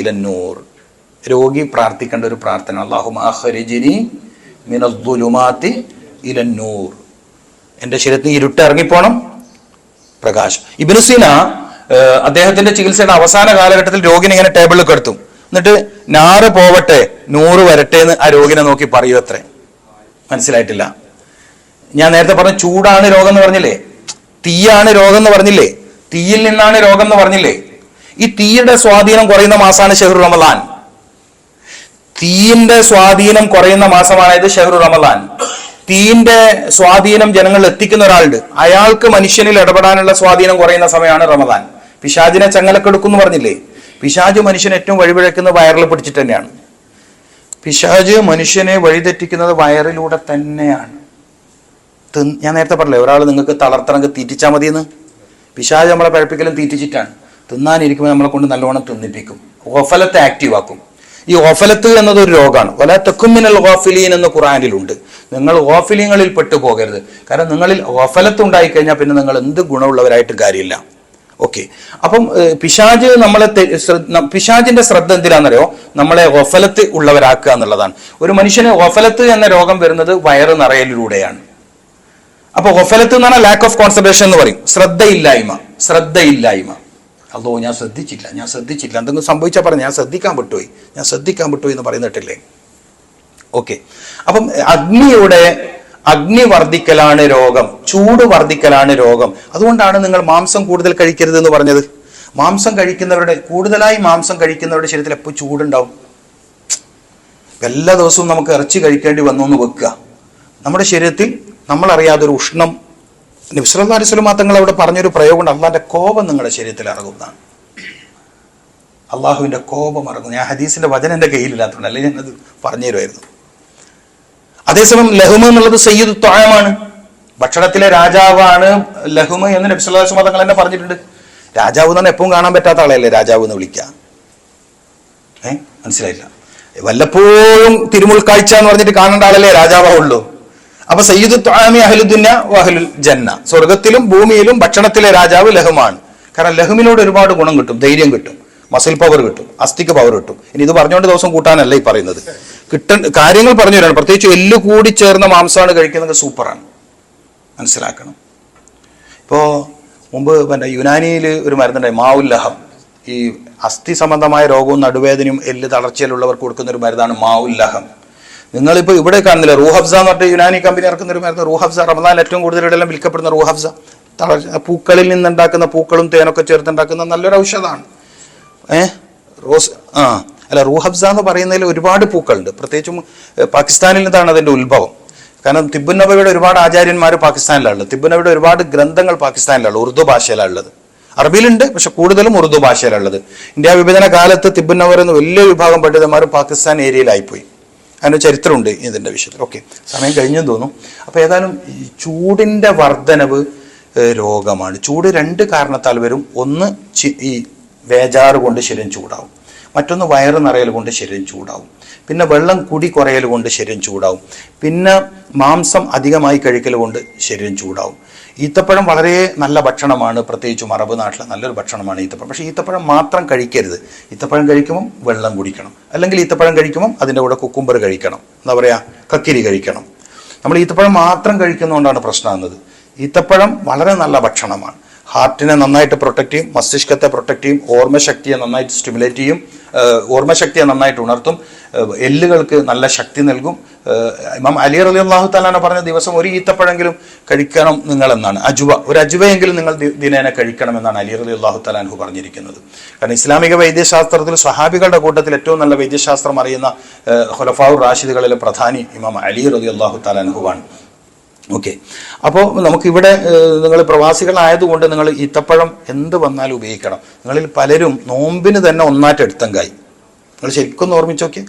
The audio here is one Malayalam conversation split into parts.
ഇലന്നൂർ. രോഗി പ്രാർത്ഥിക്കേണ്ട ഒരു പ്രാർത്ഥന. അള്ളാഹുമാഹരിജിനി മിനദ്ദുലുമാത്തി ഇലന്നൂർ. എന്റെ ശരീരത്തിൽ ഇരുട്ട് ഇറങ്ങിപ്പോണം. പ്രകാശ്. ഇബിനു സീന അദ്ദേഹത്തിന്റെ ചികിത്സയുടെ അവസാന കാലഘട്ടത്തിൽ രോഗിനെ ഇങ്ങനെ ടേബിളിൽ കിടത്തും എന്നിട്ട് നാറ് പോവട്ടെ നൂറ് വരട്ടെ എന്ന് ആ രോഗിനെ നോക്കി പറയൂ അത്രേ. മനസ്സിലായിട്ടില്ല. ഞാൻ നേരത്തെ പറഞ്ഞ ചൂടാണ് രോഗം എന്ന് പറഞ്ഞില്ലേ? തീയാണ് രോഗം എന്ന് പറഞ്ഞില്ലേ? തീയിൽ നിന്നാണ് രോഗം എന്ന് പറഞ്ഞില്ലേ? ഈ തീയുടെ സ്വാധീനം കുറയുന്ന മാസമാണ് ഷെഹ്റു റമദാൻ. തീയിന്റെ സ്വാധീനം കുറയുന്ന മാസമാണ് ഇത് ഷെഹ്റു റമദാൻ. തീയിന്റെ സ്വാധീനം ജനങ്ങളിൽ എത്തിക്കുന്ന ഒരാളുണ്ട്. അയാൾക്ക് മനുഷ്യനിൽ ഇടപെടാനുള്ള സ്വാധീനം കുറയുന്ന സമയമാണ് റമദാൻ. പിശാജിനെ ചങ്ങലക്കെടുക്കുന്നു പറഞ്ഞില്ലേ? പിശാജ് മനുഷ്യനെ ഏറ്റവും വഴിപിഴക്കുന്ന വയറിൽ പിടിച്ചിട്ട് തന്നെയാണ്. പിശാജ് മനുഷ്യനെ വഴിതെറ്റിക്കുന്നത് വയറിലൂടെ തന്നെയാണ്. ഞാൻ നേരത്തെ പറഞ്ഞില്ലേ ഒരാൾ നിങ്ങൾക്ക് തളർത്തണമെങ്കിൽ തീറ്റിച്ചാൽ മതിയെന്ന്? പിശാജ് നമ്മളെ പഴപ്പിക്കലും തീറ്റിച്ചിട്ടാണ്. തിന്നാനിരിക്കുമ്പോൾ നമ്മളെ കൊണ്ട് നല്ലോണം തിന്നിപ്പിക്കും. ഓഫലത്തെ ആക്റ്റീവ് ആക്കും ഈ ഓഫലത്ത് എന്നത് ഒരു രോഗമാണ് വല തെക്കുമിനൽ ഓഫിലീൻ എന്ന് ഖുറാനിലുണ്ട് നിങ്ങൾ ഓഫിലിങ്ങളിൽ പെട്ടു പോകരുത് കാരണം നിങ്ങളിൽ ഓഫലത്ത് ഉണ്ടായിക്കഴിഞ്ഞാൽ പിന്നെ നിങ്ങൾ എന്ത് ഗുണമുള്ളവരായിട്ട് കാര്യമില്ല. ഓക്കെ. അപ്പം പിശാജ് നമ്മളെ പിശാജിന്റെ ശ്രദ്ധ എന്തിനാണെന്നറിയോ നമ്മളെ ഒഫലത്ത് ഉള്ളവരാക്കുക എന്നുള്ളതാണ്. ഒരു മനുഷ്യന് ഒഫലത്ത് എന്ന രോഗം വരുന്നത് വയറ് നിറയലിലൂടെയാണ്. അപ്പൊ ഒഫലത്ത് എന്ന് പറഞ്ഞാൽ ലാക്ക് ഓഫ് കോൺസെൻട്രേഷൻ എന്ന് പറയും. ശ്രദ്ധയില്ലായ്മ. ശ്രദ്ധയില്ലായ്മ. അതോ ഞാൻ ശ്രദ്ധിച്ചില്ല ഞാൻ ശ്രദ്ധിച്ചില്ല എന്തെങ്കിലും സംഭവിച്ചാൽ പറഞ്ഞു ഞാൻ ശ്രദ്ധിക്കാൻ വിട്ടുപോയി. ഞാൻ ശ്രദ്ധിക്കാൻ വിട്ടുപോയി എന്ന് പറയുന്നിട്ടില്ലേ? ഓക്കെ അപ്പം അഗ്നിയുടെ അഗ്നി വർദ്ധിക്കലാണ് രോഗം ചൂട് വർദ്ധിക്കലാണ് രോഗം. അതുകൊണ്ടാണ് നിങ്ങൾ മാംസം കൂടുതൽ കഴിക്കരുത് എന്ന് പറഞ്ഞത്. മാംസം കഴിക്കുന്നവരുടെ കൂടുതലായി മാംസം കഴിക്കുന്നവരുടെ ശരീരത്തിൽ എപ്പോൾ ചൂടുണ്ടാവും? എല്ലാ ദിവസവും നമുക്ക് ഇറച്ചി കഴിക്കേണ്ടി വന്നു എന്ന് വെക്കുക. നമ്മുടെ ശരീരത്തിൽ നമ്മളറിയാതൊരു ഉഷ്ണം അലൈഹി സ്വലമാ തങ്ങൾ അവിടെ പറഞ്ഞൊരു പ്രയോഗം അള്ളാഹിന്റെ കോപം നിങ്ങളുടെ ശരീരത്തിൽ ഇറങ്ങുന്നതാണ് അള്ളാഹുവിന്റെ കോപം ഇറങ്ങുന്നു ഞാൻ ഹദീസിന്റെ വചനം എന്റെ കയ്യിലില്ലാത്തതുകൊണ്ട് അല്ലെങ്കിൽ ഞാനത് പറഞ്ഞു തരുമായിരുന്നു. അതേസമയം ലഹുമ എന്നുള്ളത് സയ്യിദ് ത്വായമാണ് ഭക്ഷണത്തിലെ രാജാവാണ് ലഹുമ എന്ന് നബ്സല്ലാ തങ്ങൾ തന്നെ പറഞ്ഞിട്ടുണ്ട്. രാജാവ് എന്ന് പറഞ്ഞാൽ എപ്പോഴും കാണാൻ പറ്റാത്ത ആളെയല്ലേ രാജാവ് എന്ന് വിളിക്കുക. ഏ? മനസ്സിലായില്ല. വല്ലപ്പോഴും തിരുമുൾ കാഴ്ച എന്ന് പറഞ്ഞിട്ട് കാണേണ്ട ആളല്ലേ രാജാവുള്ളൂ അപ്പൊ സയ്യിദ് ത്വാമി അഹലുദ്ദുന്ന വഹലുൽ ജന്ന. സ്വർഗത്തിലും ഭൂമിയിലും ഭക്ഷണത്തിലെ രാജാവ് ലഹുമാണ്. കാരണം ലഹുമിനോട് ഒരുപാട് ഗുണം കിട്ടും ധൈര്യം കിട്ടും മസിൽ പവർ കിട്ടും അസ്ഥിക്ക് പവർ കിട്ടും. ഇനി ഇത് പറഞ്ഞുകൊണ്ട് ദിവസം കൂട്ടാനല്ല ഈ പറയുന്നത്. കിട്ട കാര്യങ്ങൾ പറഞ്ഞു തരാണ്. പ്രത്യേകിച്ച് എല്ല് കൂടി ചേർന്ന മാംസമാണ് കഴിക്കുന്നത് സൂപ്പറാണ്. മനസ്സിലാക്കണം. ഇപ്പോൾ മുമ്പ് പിന്നെ യുനാനിയിൽ ഒരു മരുന്നുണ്ടായി മാവുല്ലഹം ഈ അസ്ഥി സംബന്ധമായ രോഗവും നടുവേദനയും എല്ല് തളർച്ചയിലുള്ളവർക്ക് കൊടുക്കുന്ന ഒരു മരുന്നാണ് മാവുല്ലഹം നിങ്ങളിപ്പോൾ ഇവിടെ കാണുന്നില്ല. റൂഹബ്സ എന്ന് പറഞ്ഞ യുനാനി കമ്പനി ഇറക്കുന്ന ഒരു മരുന്ന്. റൂഹബ്സ റമദാൻ ഏറ്റവും കൂടുതൽ ഇടയിലും വിൽക്കപ്പെടുന്ന റൂഹബ്സ തള പൂക്കളിൽ നിന്നുണ്ടാക്കുന്ന പൂക്കളും തേനൊക്കെ ചേർത്തുണ്ടാക്കുന്ന നല്ലൊരു ഔഷധമാണ്. ഏ? റോസ് ആ. അല്ല റൂഹബ്സ എന്ന് പറയുന്നതിൽ ഒരുപാട് പൂക്കളുണ്ട്. പ്രത്യേകിച്ചും പാകിസ്ഥാനിൽ നിന്നാണ് അതിന്റെ ഉത്ഭവം. കാരണം തിബുനബയുടെ ഒരുപാട് ആചാര്യന്മാർ പാകിസ്ഥാനിലാണുള്ളത്. തിബുനബയുടെ ഒരുപാട് ഗ്രന്ഥങ്ങൾ പാകിസ്ഥാനിലാണ് ഉറുദു ഭാഷയിലാണുള്ളത്. അറബിയിലുണ്ട് പക്ഷെ കൂടുതലും ഉറുദു ഭാഷയിലുള്ളത് ഇന്ത്യ വിഭജന കാലത്ത് തിബുൻ നബർ എന്ന വലിയ വിഭാഗം പണ്ഡിതന്മാരും പാകിസ്ഥാൻ ഏരിയയിലായിപ്പോയി. അതിന് ചരിത്രമുണ്ട് ഇതിന്റെ വിഷയത്തിൽ. ഓക്കെ സമയം കഴിഞ്ഞെന്ന് തോന്നുന്നു. അപ്പോൾ ഏതായാലും ചൂടിന്റെ വർധനവ് രോഗമാണ്. ചൂട് രണ്ട് കാരണത്താൽ വരും. ഒന്ന് ഈ വേജാറ് കൊണ്ട് ശരീരം ചൂടാവും. മറ്റൊന്ന് വയറ് നിറയൽ കൊണ്ട് ശരീരം ചൂടാവും. പിന്നെ വെള്ളം കുടി കുറയൽ കൊണ്ട് ശരീരം ചൂടാവും. പിന്നെ മാംസം അധികമായി കഴിക്കൽ കൊണ്ട് ശരീരം ചൂടാവും. ഈത്തപ്പഴം വളരെ നല്ല ഭക്ഷണമാണ്. പ്രത്യേകിച്ചും അറബ് നാട്ടിലെ നല്ലൊരു ഭക്ഷണമാണ് ഈത്തപ്പഴം. പക്ഷേ ഈത്തപ്പഴം മാത്രം കഴിക്കരുത്. ഈത്തപ്പഴം കഴിക്കുമ്പം വെള്ളം കുടിക്കണം. അല്ലെങ്കിൽ ഈത്തപ്പഴം കഴിക്കുമ്പം അതിന്റെ കൂടെ കുക്കുംബർ കഴിക്കണം. എന്താ പറയുക കക്കിരി കഴിക്കണം. നമ്മൾ ഈത്തപ്പഴം മാത്രം കഴിക്കുന്നതുകൊണ്ടാണ് പ്രശ്നമാകുന്നത് ഈത്തപ്പഴം വളരെ നല്ല ഭക്ഷണമാണ്. ഹാർട്ടിനെ നന്നായിട്ട് പ്രൊട്ടക്ട് ചെയ്യും മസ്തിഷ്കത്തെ പ്രൊട്ടക്ട് ചെയ്യും ഓർമ്മശക്തിയെ നന്നായിട്ട് സ്റ്റിമുലേറ്റ് ചെയ്യും ഓർമ്മശക്തിയെ നന്നായിട്ട് ഉണർത്തും എല്ലുകൾക്ക് നല്ല ശക്തി നൽകും. ഇമാം അലി അലി അള്ളാഹു താലാണ് പറഞ്ഞ ദിവസം ഒരു ഈത്തപ്പഴെങ്കിലും കഴിക്കണം നിങ്ങളെന്നാണ്. അജുവ ഒരു അജുവയെങ്കിലും നിങ്ങൾ ദിനേനെ കഴിക്കണം എന്നാണ് അലി അലി അള്ളാഹു താലാൻഹു പറഞ്ഞിരിക്കുന്നത്. കാരണം ഇസ്ലാമിക വൈദ്യശാസ്ത്രത്തിൽ സ്വഹാബികളുടെ കൂട്ടത്തിൽ ഏറ്റവും നല്ല വൈദ്യശാസ്ത്രം അറിയുന്ന ഖുലഫാഉർ റാഷിദുകളിലെ പ്രധാനി ഇമാം അലി അലി അള്ളാഹു താലാൻഹുവാണ് ഓക്കെ. അപ്പോൾ നമുക്കിവിടെ നിങ്ങൾ പ്രവാസികളായതുകൊണ്ട് നിങ്ങൾ ഈത്തപ്പഴം എന്ത് വന്നാലും ഉപയോഗിക്കണം. നിങ്ങളിൽ പലരും നോമ്പിന് തന്നെ ഒന്നായിട്ട് എടുത്തങ്കായി. നിങ്ങൾ ശരിക്കും ഒന്ന് ഓർമ്മിച്ചോക്കെ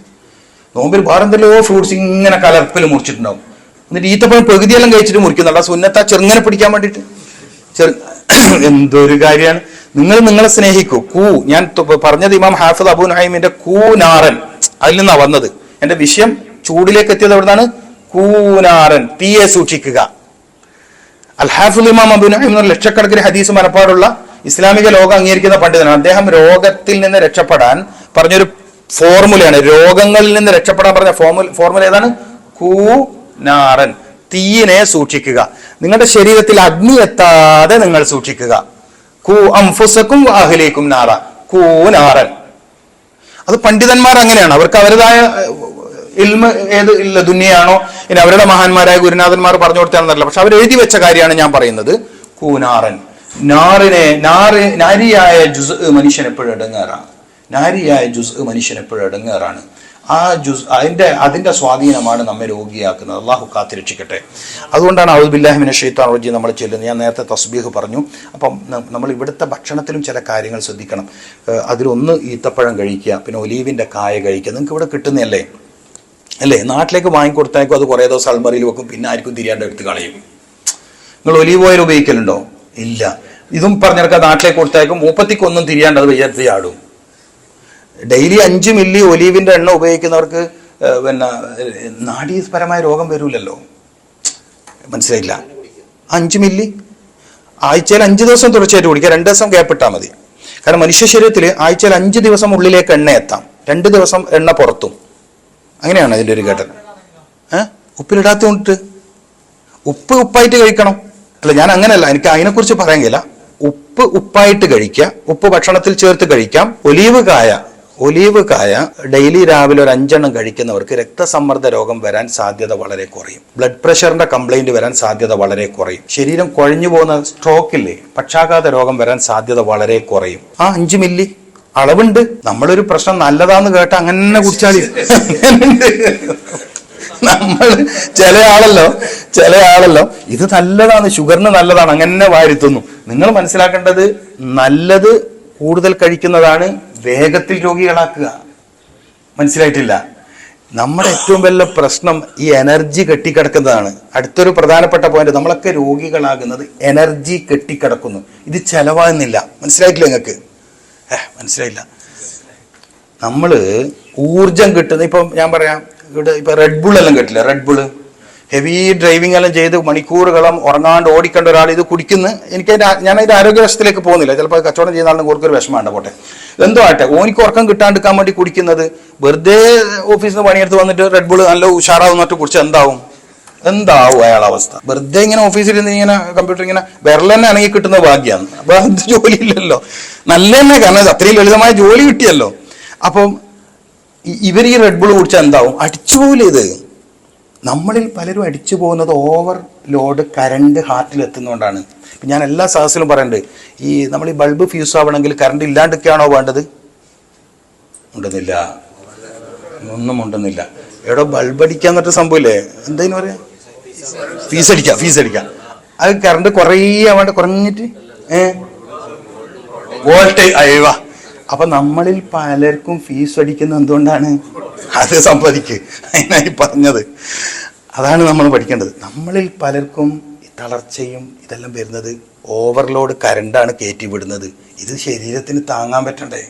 നോമ്പിൽ വേറെ എന്തെല്ലോ ഫ്രൂട്ട്സ് ഇങ്ങനെ കലർപ്പിൽ മുറിച്ചിട്ടുണ്ടാവും. എന്നിട്ട് ഈത്തപ്പഴം പകുതിയെല്ലാം കഴിച്ചിട്ട് മുറിക്കുന്നുണ്ട് ആ സുന്നത്ത ചെറുങ്ങനെ പിടിക്കാൻ വേണ്ടിയിട്ട്. ചെറു എന്തൊരു കാര്യമാണ്. നിങ്ങൾ നിങ്ങളെ സ്നേഹിക്കൂ. കൂ. ഞാൻ പറഞ്ഞത് ഇമാം ഹാഫിദ് അബു നഹീമിന്റെ കൂനാറൻ അതിൽ നിന്നാണ് വന്നത്. എന്റെ വിഷയം ചൂടിലേക്ക് എത്തിയത് എവിടുന്നാണ്? കൂനാറൻ തീയെ സൂക്ഷിക്കുക. അൽഹാഫുൽ ഇമാം അബു നഹീം എന്ന ലക്ഷക്കണക്കിന് ഹദീസ് മനപ്പാടുള്ള ഇസ്ലാമിക ലോകം അംഗീകരിക്കുന്ന പണ്ഡിതനാണ്. അദ്ദേഹം രോഗത്തിൽ നിന്ന് രക്ഷപ്പെടാൻ പറഞ്ഞൊരു ഫോർമുലയാണ്. രോഗങ്ങളിൽ നിന്ന് രക്ഷപ്പെടാൻ പറഞ്ഞ ഫോർമുല ഫോർമുല ഏതാണ്? കൂനാറൻ തീയിനെ സൂക്ഷിക്കുക. നിങ്ങളുടെ ശരീരത്തിൽ അഗ്നി എത്താതെ നിങ്ങൾ സൂക്ഷിക്കുക. കൂ അംഫുസക്കും അഹ്ലേക്കും നാറ. കൂനാറൻ അത് പണ്ഡിതന്മാർ അങ്ങനെയാണ്. അവർക്ക് അവരുടേതായ ഇൽമ ഏത് ഇല്ല ദുനിയാണോ ഇനി അവരുടെ മഹാന്മാരായ ഗുരുനാഥന്മാർ പറഞ്ഞു കൊടുത്താണെന്നല്ല പക്ഷെ അവർ എഴുതി വെച്ച കാര്യമാണ് ഞാൻ പറയുന്നത്. കൂനാറൻ നാറിനെ നാറ് നാരിയായ ജുസ് മനുഷ്യൻ എപ്പോഴും ഇടങ്ങേറാണ്. നാരിയായ ജുസ് മനുഷ്യൻ എപ്പോഴും ഇടങ്ങേറാണ്. ആ ജുസ് അതിന്റെ അതിന്റെ സ്വാധീനമാണ് നമ്മെ രോഗിയാക്കുന്നത്. അള്ളാഹു കാത്തിരക്ഷിക്കട്ടെ. അതുകൊണ്ടാണ് ഔദ്ബില്ലാഹിമിനെ ഷെയ്ത്താൻ റോജി നമ്മൾ ചെല്ലുന്നത്. ഞാൻ നേരത്തെ തസ്ബീഹ് പറഞ്ഞു. അപ്പം നമ്മൾ ഇവിടുത്തെ ഭക്ഷണത്തിലും ചില കാര്യങ്ങൾ ശ്രദ്ധിക്കണം. അതിലൊന്ന് ഈത്തപ്പഴം കഴിക്കുക പിന്നെ ഒലീവിന്റെ കായ കഴിക്കുക. നിങ്ങൾക്ക് ഇവിടെ കിട്ടുന്നതല്ലേ? അല്ലേ? നാട്ടിലേക്ക് വാങ്ങിക്കൊടുത്തേക്കും അത് കുറേ ദിവസം അൽമറിയിൽ വെക്കും പിന്നെ ആർക്കും തിരിയാണ്ട് എടുത്ത് കളയും. നിങ്ങൾ ഒലീവ് ഓയിൽ ഉപയോഗിക്കലുണ്ടോ? ഇല്ല. ഇതും പറഞ്ഞെടുക്കാൻ നാട്ടിലേക്ക് കൊടുത്തേക്കും മൂപ്പത്തിക്കൊന്നും തിരിയാണ്ട് അത് വിചാരിച്ച് ചാടും. ഡെയിലി അഞ്ച് മില്ലി ഒലീവിന്റെ എണ്ണ ഉപയോഗിക്കുന്നവർക്ക് പിന്നെ നാഡീസ്പരമായ രോഗം വരൂലല്ലോ. മനസ്സിലായില്ല? അഞ്ച് മില്ലി? ആഴ്ചയിൽ അഞ്ച് ദിവസം തുടർച്ചയായിട്ട് കുടിക്കുക. രണ്ട് ദിവസം ഗ്യാപ്പിട്ടാൽ മതി. കാരണം മനുഷ്യ ശരീരത്തിൽ ആഴ്ചയിൽ അഞ്ച് ദിവസം ഉള്ളിലേക്ക് എണ്ണ എത്താം. രണ്ട് ദിവസം എണ്ണ പുറത്തും. അങ്ങനെയാണ് അതിന്റെ ഒരു ഏഹ് ഉപ്പിലിടാത്ത കൊണ്ടിട്ട് ഉപ്പ് ഉപ്പായിട്ട് കഴിക്കണം. അല്ല ഞാൻ അങ്ങനെയല്ല എനിക്ക് അതിനെക്കുറിച്ച് പറയാൻ കഴിയില്ല. ഉപ്പ് ഉപ്പായിട്ട് കഴിക്കുക ഉപ്പ് ഭക്ഷണത്തിൽ ചേർത്ത് കഴിക്കാം. ഒലീവ് കായ ഒലീവ് കായ ഡെയിലി രാവിലെ ഒരു അഞ്ചെണ്ണം കഴിക്കുന്നവർക്ക് രക്തസമ്മർദ്ദ രോഗം വരാൻ സാധ്യത വളരെ കുറയും. ബ്ലഡ് പ്രഷറിന്റെ കംപ്ലൈന്റ് വരാൻ സാധ്യത വളരെ കുറയും. ശരീരം കുഴഞ്ഞു പോകുന്ന സ്ട്രോക്കില്ലേ പക്ഷാഘാത രോഗം വരാൻ സാധ്യത വളരെ കുറയും. ആ അഞ്ച് മില്ലി അളവുണ്ട്. നമ്മളൊരു പ്രശ്നം നല്ലതാന്ന് കേട്ട അങ്ങനെ കുടിച്ചാൽ നമ്മൾ ചില ആളല്ലോ ചില ആളല്ലോ. ഇത് നല്ലതാണ് ഷുഗറിന് നല്ലതാണ് അങ്ങനെ വാരുത്തുന്നു. നിങ്ങൾ മനസ്സിലാക്കേണ്ടത് നല്ലത് കൂടുതൽ കഴിക്കുന്നതാണ് വേഗത്തിൽ രോഗികളാക്കുക. മനസ്സിലായിട്ടില്ല? നമ്മുടെ ഏറ്റവും വലിയ പ്രശ്നം ഈ എനർജി കെട്ടിക്കിടക്കുന്നതാണ്. അടുത്തൊരു പ്രധാനപ്പെട്ട പോയിന്റ് നമ്മളൊക്കെ രോഗികളാകുന്നത് എനർജി കെട്ടിക്കിടക്കുന്നു. ഇത് ചെലവാകുന്നില്ല. മനസ്സിലായിട്ടില്ല നിങ്ങൾക്ക്? ഏഹ് മനസ്സിലായില്ല. നമ്മൾ ഊർജം കിട്ടുന്ന ഇപ്പം ഞാൻ പറയാം ഇവിടെ ഇപ്പൊ റെഡ് ബുൾ എല്ലാം കിട്ടില്ല? റെഡ് ബുള്ള് ഹെവി ഡ്രൈവിംഗ് എല്ലാം ചെയ്ത് മണിക്കൂറുകളും ഉറങ്ങാണ്ട് ഓടിക്കേണ്ട ഒരാൾ ഇത് കുടിക്കുന്ന. എനിക്ക് അതിന്റെ ആ- ഞാൻ അതിന്റെ ആരോഗ്യ വശത്തിലേക്ക് പോകുന്നില്ല. ചിലപ്പോൾ കച്ചവടം ചെയ്യുന്ന ആളിന് ഓർക്കൊരു വിഷമമാണ് പോട്ടെ. എന്തോ ആട്ടെ? ഓനിക്ക് ഉറക്കം കിട്ടാണ്ടിരിക്കാൻ വേണ്ടി കുടിക്കുന്നത്. വെറുതെ ഓഫീസിൽ നിന്ന് പണിയെടുത്ത് വന്നിട്ട് റെഡ് ബുൾ നല്ല ഉഷാറാവുന്നിട്ട് കുടിച്ച് എന്താവും? എന്താവും അയാളെ അവസ്ഥ? വെറുതെ ഇങ്ങനെ ഓഫീസിൽ ഇരുന്ന് ഇങ്ങനെ കമ്പ്യൂട്ടർ ഇങ്ങനെ വിരൽ തന്നെ ആണെങ്കിൽ കിട്ടുന്ന ഭാഗ്യമാണ് അപ്പൊ അത് ജോലിയില്ലല്ലോ. നല്ല തന്നെ കാരണം അത്രയും ലളിതമായ ജോലി കിട്ടിയല്ലോ. അപ്പം ഇവർ ഈ റെഡ് ബുൾ കുടിച്ചാൽ എന്താവും? അടിച്ചു പോകില്ല ഇത്? നമ്മളിൽ പലരും അടിച്ചു പോകുന്നത് ഓവർ ലോഡ് കറണ്ട് ഹാർട്ടിൽ എത്തുന്നതുകൊണ്ടാണ്. ഞാൻ എല്ലാ സാഹസിലും പറയുന്നുണ്ട് ഈ നമ്മൾ ഈ ബൾബ് ഫ്യൂസ് ആവണമെങ്കിൽ കറണ്ട് ഇല്ലാണ്ടൊക്കെയാണോ വേണ്ടത്? ഉണ്ടെന്നില്ല. ഒന്നും ഉണ്ടെന്നില്ല എവിടെ ബൾബ് അടിക്കാൻ എന്നിട്ട് സംഭവമില്ലേ എന്താന്ന് പറയാ? ഫീസ് അടിക്കാം ഫീസ് അടിക്കാം. അത് കറണ്ട് കുറേ ആവാണ്ട് കുറഞ്ഞിട്ട് ഏ? വോൾട്ടേജ് അയവ. അപ്പൊ നമ്മളിൽ പലർക്കും ഫീസ് അടിക്കുന്ന എന്തുകൊണ്ടാണ്? അത് സമ്പാദിക്ക് അതിനായി പറഞ്ഞത്. അതാണ് നമ്മൾ പഠിക്കേണ്ടത്. നമ്മളിൽ പലർക്കും തളർച്ചയും ഇതെല്ലാം വരുന്നത് ഓവർലോഡ് കരണ്ടാണ് കയറ്റി വിടുന്നത്. ഇത് ശരീരത്തിന് താങ്ങാൻ പറ്റണ്ടേ?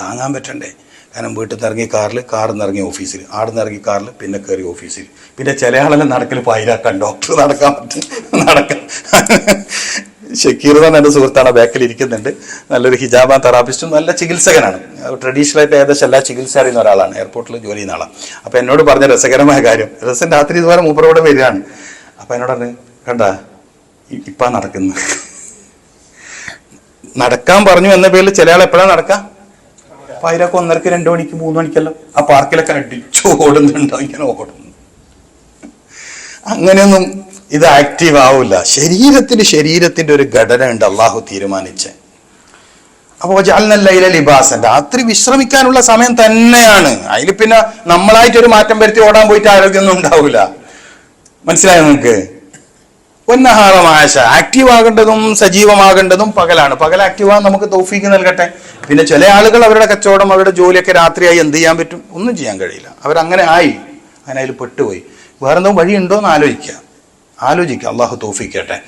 താങ്ങാൻ പറ്റണ്ടേ? കാരണം വീട്ടിൽ നിന്ന് ഇറങ്ങി കാറിൽ കാറിൽ നിന്ന് ഇറങ്ങി ഓഫീസിൽ ആടെ നിന്ന് ഇറങ്ങി കാറിൽ പിന്നെ കയറി ഓഫീസിൽ പിന്നെ ചില ആളെല്ലാം നടക്കൽ പായിരാക്കാൻ ഡോക്ടർ നടക്കാൻ പറ്റും. നടക്കാൻ. ഷക്കീർ തന്നെ എന്റെ സുഹൃത്താണ് ബാക്കിൽ ഇരിക്കുന്നുണ്ട്. നല്ലൊരു ഹിജാബ തെറാപ്പിസ്റ്റും നല്ല ചികിത്സകനാണ്. ട്രഡീഷണൽ ആയിട്ട് ഏകദേശം എല്ലാ ചികിത്സ അറിയുന്ന ഒരാളാണ്. എയർപോർട്ടിൽ ജോലി ചെയ്യുന്ന ആളാണ്. അപ്പോൾ എന്നോട് പറഞ്ഞ രസകരമായ കാര്യം രസം രാത്രി ഇതുപോലെ മൂപ്പറോടെ വരികയാണ്. അപ്പോൾ എന്നോട് പറഞ്ഞു കണ്ട ഇപ്പം നടക്കുന്നു. നടക്കാൻ പറഞ്ഞു എന്ന പേരിൽ ചില ആൾ എപ്പോഴാണ് നടക്കുക അപ്പൊ അതിലൊക്കെ ഒന്നരക്ക് രണ്ടു മണിക്ക് മൂന്ന് മണിക്കെല്ലാം ആ പാർക്കിലൊക്കെ അടിച്ചു ഓടുന്നുണ്ടോ ഇങ്ങനെ ഓടുന്നു. അങ്ങനെയൊന്നും ഇത് ആക്റ്റീവ് ആവില്ല ശരീരത്തിന് ശരീരത്തിന്റെ ഒരു ഘടന ഉണ്ട് അള്ളാഹു തീരുമാനിച്ച്. അപ്പോൾ ജാലിനല്ലയിലെ ലിബാസൻ. രാത്രി വിശ്രമിക്കാനുള്ള സമയം തന്നെയാണ്. അതിൽ പിന്നെ നമ്മളായിട്ട് ഒരു മാറ്റം വരുത്തി ഓടാൻ പോയിട്ട് ആരോഗ്യമൊന്നും ഉണ്ടാവില്ല മനസ്സിലായോ നിങ്ങൾക്ക്? ഉന്നഹാറമാശ ആക്റ്റീവ് ആകേണ്ടതും സജീവമാകേണ്ടതും പകലാണ്. പകൽ ആക്റ്റീവ് ആകാൻ നമുക്ക് തൗഫീക്ക് നൽകട്ടെ. പിന്നെ ചില ആളുകൾ അവരുടെ കച്ചവടം അവരുടെ ജോലിയൊക്കെ രാത്രിയായി എന്ത് ചെയ്യാൻ പറ്റും? ഒന്നും ചെയ്യാൻ കഴിയില്ല. അവരങ്ങനെ ആയി. അങ്ങനെ അതിൽ പെട്ടുപോയി. വേറെന്തോ വഴിയുണ്ടോ എന്ന് ആലോചിക്കുക. ആലോചിക്കുക. അള്ളാഹു തൗഫീക്കട്ടെ